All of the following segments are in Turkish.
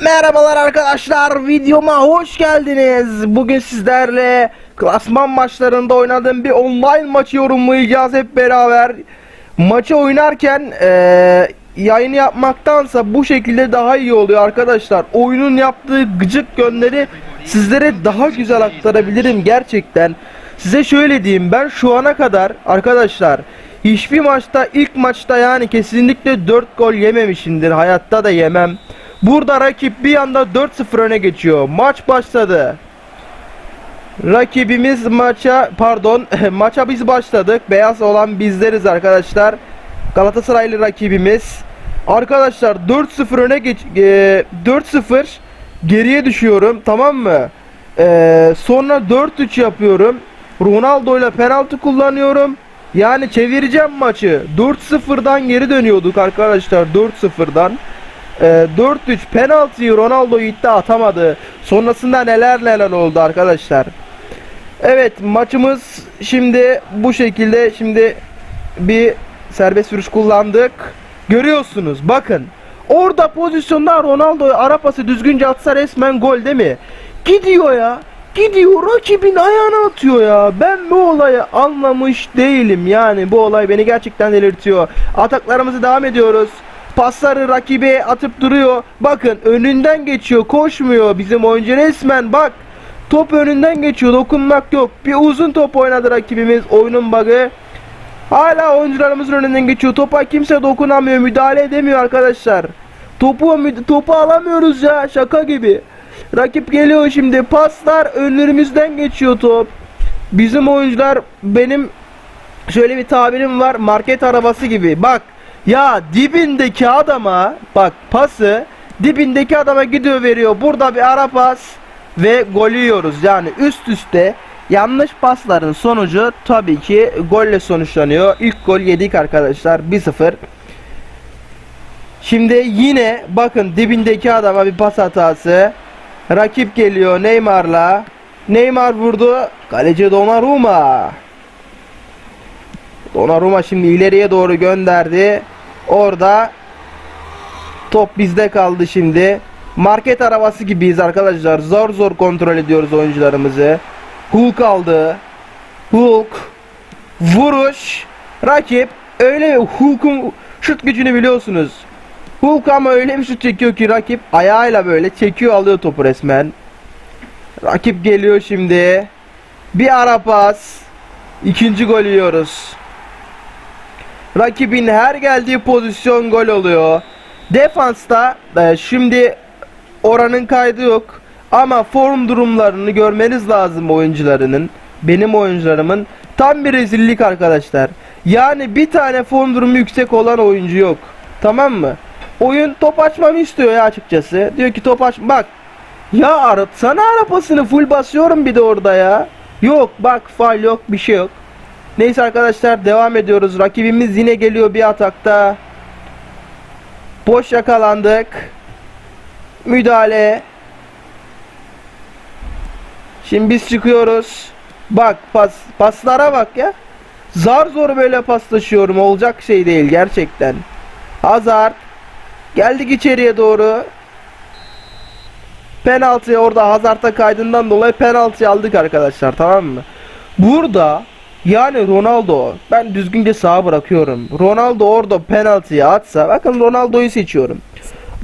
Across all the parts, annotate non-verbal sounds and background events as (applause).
Merhabalar arkadaşlar videoma hoş geldiniz. Bugün sizlerle klasman maçlarında oynadığım bir online maçı yorumlayacağız hep beraber. Maçı oynarken eee yayın yapmaktansa bu şekilde daha iyi oluyor arkadaşlar. Oyunun yaptığı gıcık yönleri sizlere daha güzel aktarabilirim gerçekten. Size şöyle diyeyim ben şu ana kadar arkadaşlar hiçbir maçta ilk maçta yani kesinlikle 4 gol yememişimdir. Hayatta da yemem. Burada rakip bir anda 4-0 öne geçiyor. Maç başladı. Rakibimiz maça pardon (laughs) maça biz başladık. Beyaz olan bizleriz arkadaşlar. Galatasaraylı rakibimiz. Arkadaşlar 4-0 öne geç e, 4-0 geriye düşüyorum tamam mı? E, sonra 4-3 yapıyorum. Ronaldo ile penaltı kullanıyorum. Yani çevireceğim maçı. 4-0'dan geri dönüyorduk arkadaşlar 4-0'dan. Ee, 4-3 penaltıyı Ronaldo itti atamadı. Sonrasında neler neler oldu arkadaşlar. Evet maçımız şimdi bu şekilde şimdi bir serbest vuruş kullandık. Görüyorsunuz bakın. Orada pozisyonda Ronaldo ara pası düzgünce atsa resmen gol değil mi? Gidiyor ya. Gidiyor rakibin ayağına atıyor ya. Ben bu olayı anlamış değilim yani. Bu olay beni gerçekten delirtiyor. Ataklarımızı devam ediyoruz. Pasları rakibe atıp duruyor. Bakın önünden geçiyor, koşmuyor. Bizim oyuncu resmen bak. Top önünden geçiyor, dokunmak yok. Bir uzun top oynadı rakibimiz. Oyunun bug'ı. Hala oyuncularımızın önünden geçiyor. Topa kimse dokunamıyor, müdahale edemiyor arkadaşlar. Topu topu alamıyoruz ya şaka gibi. Rakip geliyor şimdi. Paslar önlerimizden geçiyor top. Bizim oyuncular benim şöyle bir tabirim var. Market arabası gibi. Bak ya dibindeki adama bak pası dibindeki adama gidiyor veriyor. Burada bir ara pas ve gol yiyoruz. Yani üst üste yanlış pasların sonucu tabii ki golle sonuçlanıyor. İlk gol yedik arkadaşlar 1-0. Şimdi yine bakın dibindeki adama bir pas hatası. Rakip geliyor Neymar'la. Neymar vurdu. Kaleci Donnarumma. Donnarumma şimdi ileriye doğru gönderdi. Orada top bizde kaldı şimdi. Market arabası gibiyiz arkadaşlar. Zor zor kontrol ediyoruz oyuncularımızı. Hulk aldı. Hulk vuruş. Rakip öyle Hulk'un şut gücünü biliyorsunuz. Hulk ama öyle bir şut çekiyor ki rakip ayağıyla böyle çekiyor alıyor topu resmen. Rakip geliyor şimdi. Bir ara pas. İkinci gol yiyoruz. Rakibin her geldiği pozisyon gol oluyor. Defansta e, şimdi oranın kaydı yok. Ama form durumlarını görmeniz lazım oyuncularının. Benim oyuncularımın tam bir rezillik arkadaşlar. Yani bir tane form durumu yüksek olan oyuncu yok. Tamam mı? Oyun top açmamı istiyor ya açıkçası. Diyor ki top aç bak. Ya arıt sana arapasını full basıyorum bir de orada ya. Yok bak faal yok bir şey yok. Neyse arkadaşlar devam ediyoruz. Rakibimiz yine geliyor bir atakta. Boş yakalandık. Müdahale. Şimdi biz çıkıyoruz. Bak pas paslara bak ya. Zar zor böyle paslaşıyorum. Olacak şey değil gerçekten. Hazard. Geldik içeriye doğru. Penaltı orada Hazard'a kaydından dolayı penaltı aldık arkadaşlar tamam mı? Burada yani Ronaldo ben düzgünce sağa bırakıyorum. Ronaldo orada penaltıyı atsa bakın Ronaldo'yu seçiyorum.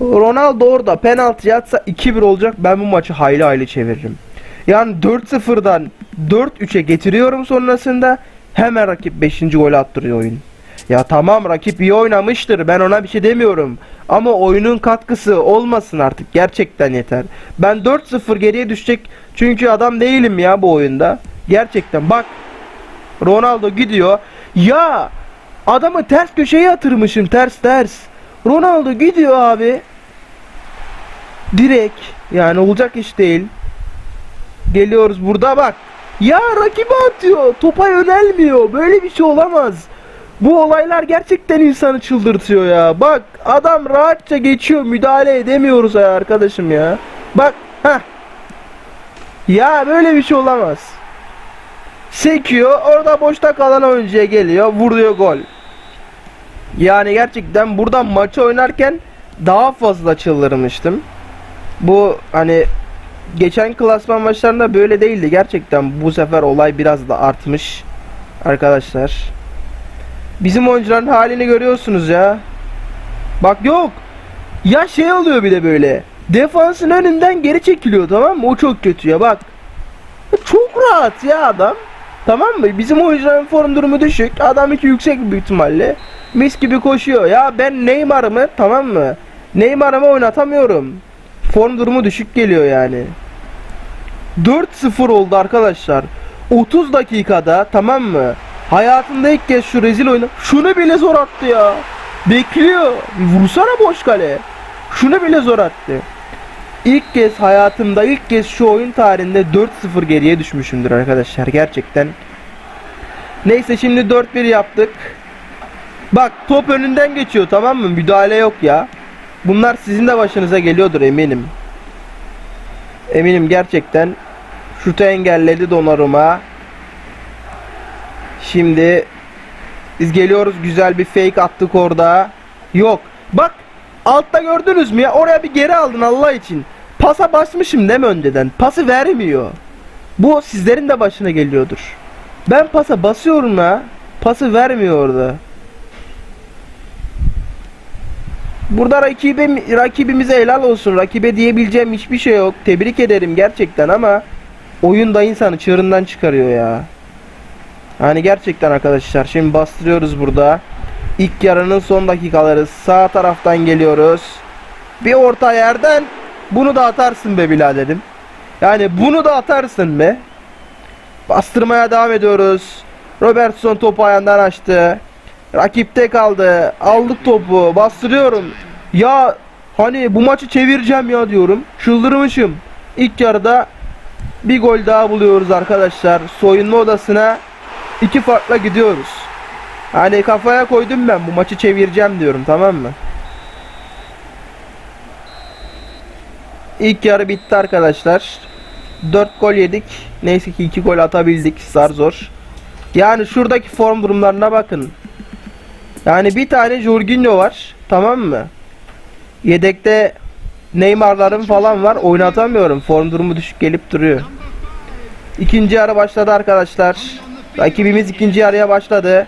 Ronaldo orada penaltıyı atsa 2-1 olacak ben bu maçı hayli hayli çeviririm. Yani 4-0'dan 4-3'e getiriyorum sonrasında hemen rakip 5. golü attırıyor oyun. Ya tamam rakip iyi oynamıştır ben ona bir şey demiyorum. Ama oyunun katkısı olmasın artık gerçekten yeter. Ben 4-0 geriye düşecek çünkü adam değilim ya bu oyunda. Gerçekten bak Ronaldo gidiyor. Ya adamı ters köşeye yatırmışım ters ters. Ronaldo gidiyor abi. Direkt yani olacak iş değil. Geliyoruz burada bak. Ya rakibi atıyor. Topa yönelmiyor. Böyle bir şey olamaz. Bu olaylar gerçekten insanı çıldırtıyor ya. Bak adam rahatça geçiyor. Müdahale edemiyoruz ya arkadaşım ya. Bak ha. Ya böyle bir şey olamaz. Sekiyor. Orada boşta kalan oyuncuya geliyor. Vuruyor gol. Yani gerçekten burada maçı oynarken daha fazla çıldırmıştım. Bu hani geçen klasman maçlarında böyle değildi. Gerçekten bu sefer olay biraz da artmış. Arkadaşlar. Bizim oyuncuların halini görüyorsunuz ya. Bak yok. Ya şey oluyor bir de böyle. Defansın önünden geri çekiliyor tamam mı? O çok kötü ya bak. Çok rahat ya adam. Tamam mı? Bizim oyuncuların form durumu düşük. Adam iki yüksek büyük ihtimalle. Mis gibi koşuyor. Ya ben Neymar'ımı tamam mı? Neymar'ımı oynatamıyorum. Form durumu düşük geliyor yani. 4-0 oldu arkadaşlar. 30 dakikada tamam mı? Hayatında ilk kez şu rezil oyunu. Şunu bile zor attı ya. Bekliyor. Vursana boş kale. Şunu bile zor attı. İlk kez hayatımda ilk kez şu oyun tarihinde 4-0 geriye düşmüşümdür arkadaşlar gerçekten. Neyse şimdi 4-1 yaptık. Bak top önünden geçiyor tamam mı? Müdahale yok ya. Bunlar sizin de başınıza geliyordur eminim. Eminim gerçekten. Şutu engelledi Donnarumma. Şimdi biz geliyoruz güzel bir fake attık orada. Yok. Bak altta gördünüz mü ya? Oraya bir geri aldın Allah için. Pasa basmışım değil mi önceden? Pası vermiyor. Bu sizlerin de başına geliyordur. Ben pasa basıyorum ha. Pası vermiyor orada. Burada rakibe, rakibimize helal olsun. Rakibe diyebileceğim hiçbir şey yok. Tebrik ederim gerçekten ama oyunda insanı çığırından çıkarıyor ya. Hani gerçekten arkadaşlar şimdi bastırıyoruz burada. İlk yarının son dakikaları sağ taraftan geliyoruz. Bir orta yerden bunu da atarsın be biraderim. Yani bunu da atarsın be. Bastırmaya devam ediyoruz. Robertson topu ayağından açtı. Rakipte kaldı. Aldık topu. Bastırıyorum. Ya hani bu maçı çevireceğim ya diyorum. Çıldırmışım. İlk yarıda bir gol daha buluyoruz arkadaşlar. Soyunma odasına iki farkla gidiyoruz. Hani kafaya koydum ben bu maçı çevireceğim diyorum tamam mı? İlk yarı bitti arkadaşlar. 4 gol yedik. Neyse ki 2 gol atabildik. Zar zor. Yani şuradaki form durumlarına bakın. Yani bir tane Jorginho var. Tamam mı? Yedekte Neymar'larım falan var. Oynatamıyorum. Form durumu düşük gelip duruyor. İkinci yarı başladı arkadaşlar. Rakibimiz ikinci yarıya başladı.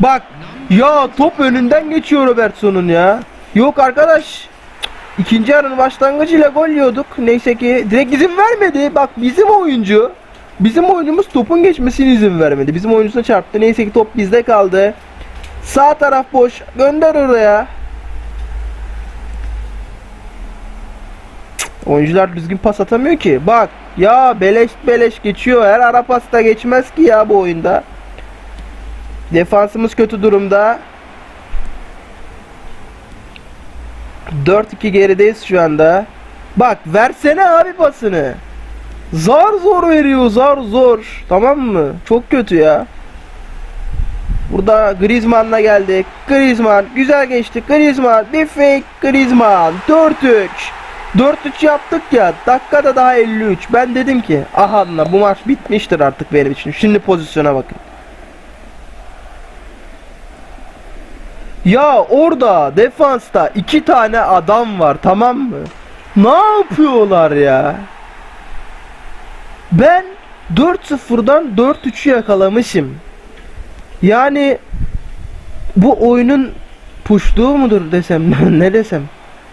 Bak ya top önünden geçiyor Robertson'un ya. Yok arkadaş. İkinci yarının başlangıcıyla gol yiyorduk. Neyse ki direkt izin vermedi. Bak bizim oyuncu. Bizim oyuncumuz topun geçmesine izin vermedi. Bizim oyuncusuna çarptı. Neyse ki top bizde kaldı. Sağ taraf boş. Gönder oraya. Oyuncular düzgün pas atamıyor ki. Bak ya beleş beleş geçiyor. Her ara pasta geçmez ki ya bu oyunda. Defansımız kötü durumda. 4-2 gerideyiz şu anda. Bak versene abi pasını. Zar zor veriyor zar zor. Tamam mı? Çok kötü ya. Burada Griezmann'la geldik. Griezmann güzel geçti. Griezmann bir fake. Griezmann 4-3. 4-3 yaptık ya. Dakikada daha 53. Ben dedim ki aha lan bu maç bitmiştir artık benim için. Şimdi pozisyona bakın. Ya orada defansta iki tane adam var tamam mı? Ne yapıyorlar ya? Ben 4-0'dan 4-3'ü yakalamışım. Yani bu oyunun puşluğu mudur desem (laughs) ne desem.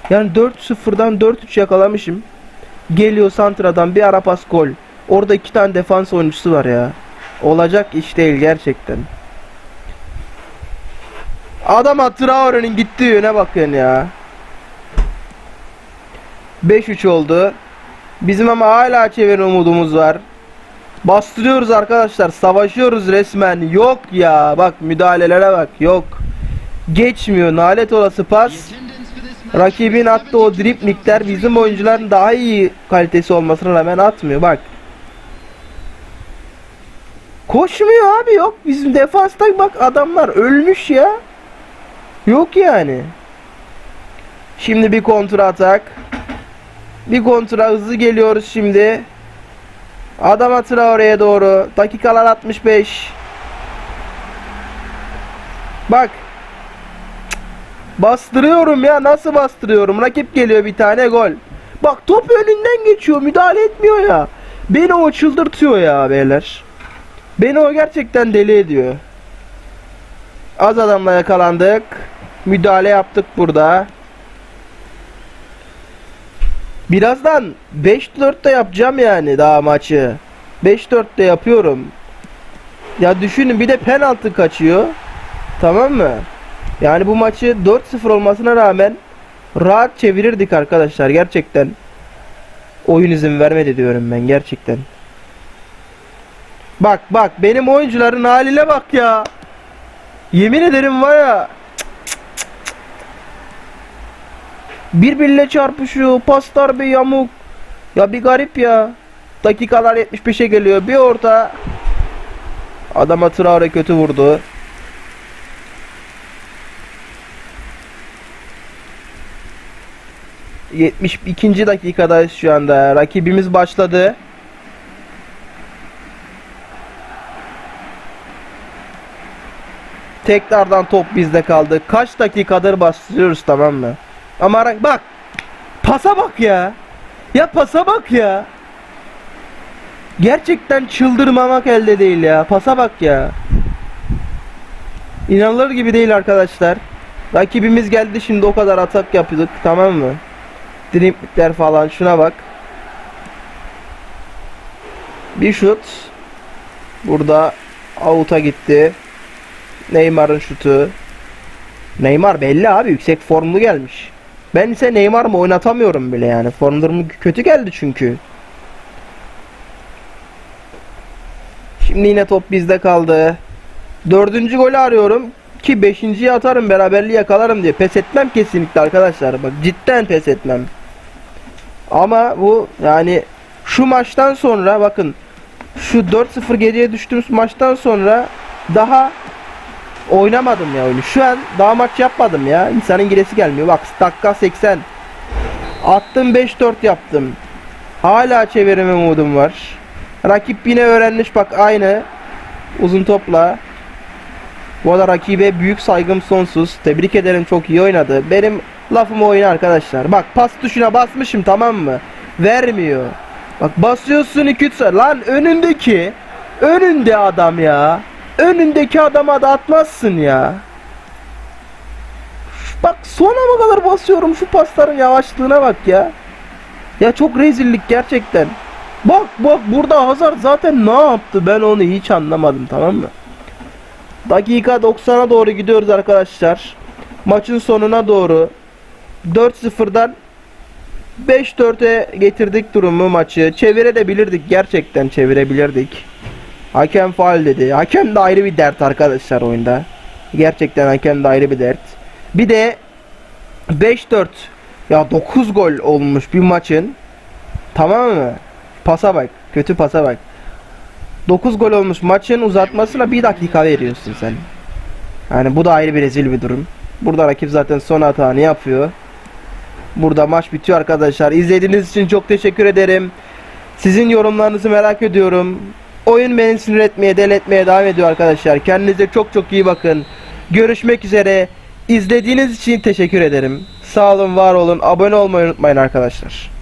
Yani 4-0'dan 4-3 yakalamışım. Geliyor Santra'dan bir ara pas gol. Orada iki tane defans oyuncusu var ya. Olacak iş değil gerçekten. Adam Traore'nin gittiği yöne bakın ya. 5-3 oldu. Bizim ama hala çevir umudumuz var. Bastırıyoruz arkadaşlar. Savaşıyoruz resmen. Yok ya. Bak müdahalelere bak. Yok. Geçmiyor. Nalet olası pas. Rakibin attığı o driplikler bizim oyuncuların daha iyi kalitesi olmasına rağmen atmıyor. Bak. Koşmuyor abi yok. Bizim defansta bak adamlar ölmüş ya. Yok yani. Şimdi bir kontra atak. Bir kontra hızlı geliyoruz şimdi. Adam atıra oraya doğru. Dakikalar 65. Bak. Bastırıyorum ya. Nasıl bastırıyorum? Rakip geliyor bir tane gol. Bak top önünden geçiyor müdahale etmiyor ya. Beni o çıldırtıyor ya beyler. Beni o gerçekten deli ediyor. Az adamla yakalandık. Müdahale yaptık burada. Birazdan 5-4'te yapacağım yani daha maçı. 5-4'te yapıyorum. Ya düşünün bir de penaltı kaçıyor. Tamam mı? Yani bu maçı 4-0 olmasına rağmen rahat çevirirdik arkadaşlar gerçekten. Oyun izin vermedi diyorum ben gerçekten. Bak bak benim oyuncuların haline bak ya. Yemin ederim var ya. Birbiriyle çarpışıyor. Paslar bir yamuk. Ya bir garip ya. Dakikalar 75'e geliyor. Bir orta. Adama Traore kötü vurdu. ...72. dakikadayız şu anda. Rakibimiz başladı. Tekrardan top bizde kaldı. Kaç dakikadır bastırıyoruz tamam mı? Ama bak. Pasa bak ya. Ya pasa bak ya. Gerçekten çıldırmamak elde değil ya. Pasa bak ya. İnanılır gibi değil arkadaşlar. Rakibimiz geldi şimdi o kadar atak yapıyorduk tamam mı? Dribblikler falan şuna bak. Bir şut. Burada out'a gitti. Neymar'ın şutu. Neymar belli abi yüksek formlu gelmiş. Ben ise Neymar'ımı oynatamıyorum bile yani. Form durumu kötü geldi çünkü. Şimdi yine top bizde kaldı. Dördüncü golü arıyorum ki beşinciyi atarım beraberliği yakalarım diye. Pes etmem kesinlikle arkadaşlar. Bak cidden pes etmem. Ama bu yani şu maçtan sonra bakın şu 4-0 geriye düştüğümüz maçtan sonra daha oynamadım ya oyunu. Şu an daha maç yapmadım ya. İnsanın giresi gelmiyor. Bak dakika 80. Attım 5-4 yaptım. Hala çevirme umudum var. Rakip yine öğrenmiş bak aynı. Uzun topla. Bu arada rakibe büyük saygım sonsuz. Tebrik ederim çok iyi oynadı. Benim lafım oyna arkadaşlar. Bak pas tuşuna basmışım tamam mı? Vermiyor. Bak basıyorsun 2 3 lan önündeki önünde adam ya. Önündeki adama da atmazsın ya. Bak sona mı kadar basıyorum şu pasların yavaşlığına bak ya. Ya çok rezillik gerçekten. Bak bak burada Hazard zaten ne yaptı ben onu hiç anlamadım tamam mı? Dakika 90'a doğru gidiyoruz arkadaşlar. Maçın sonuna doğru 4-0'dan 5-4'e getirdik durumu maçı. Çevirebilirdik gerçekten çevirebilirdik. Hakem faal dedi. Hakem de ayrı bir dert arkadaşlar oyunda. Gerçekten hakem de ayrı bir dert. Bir de 5-4 ya 9 gol olmuş bir maçın. Tamam mı? Pasa bak. Kötü pasa bak. 9 gol olmuş maçın uzatmasına 1 dakika veriyorsun sen. Yani bu da ayrı bir rezil bir durum. Burada rakip zaten son hatanı yapıyor. Burada maç bitiyor arkadaşlar. İzlediğiniz için çok teşekkür ederim. Sizin yorumlarınızı merak ediyorum. Oyun beni sinir etmeye, del etmeye devam ediyor arkadaşlar. Kendinize çok çok iyi bakın. Görüşmek üzere. İzlediğiniz için teşekkür ederim. Sağ olun, var olun. Abone olmayı unutmayın arkadaşlar.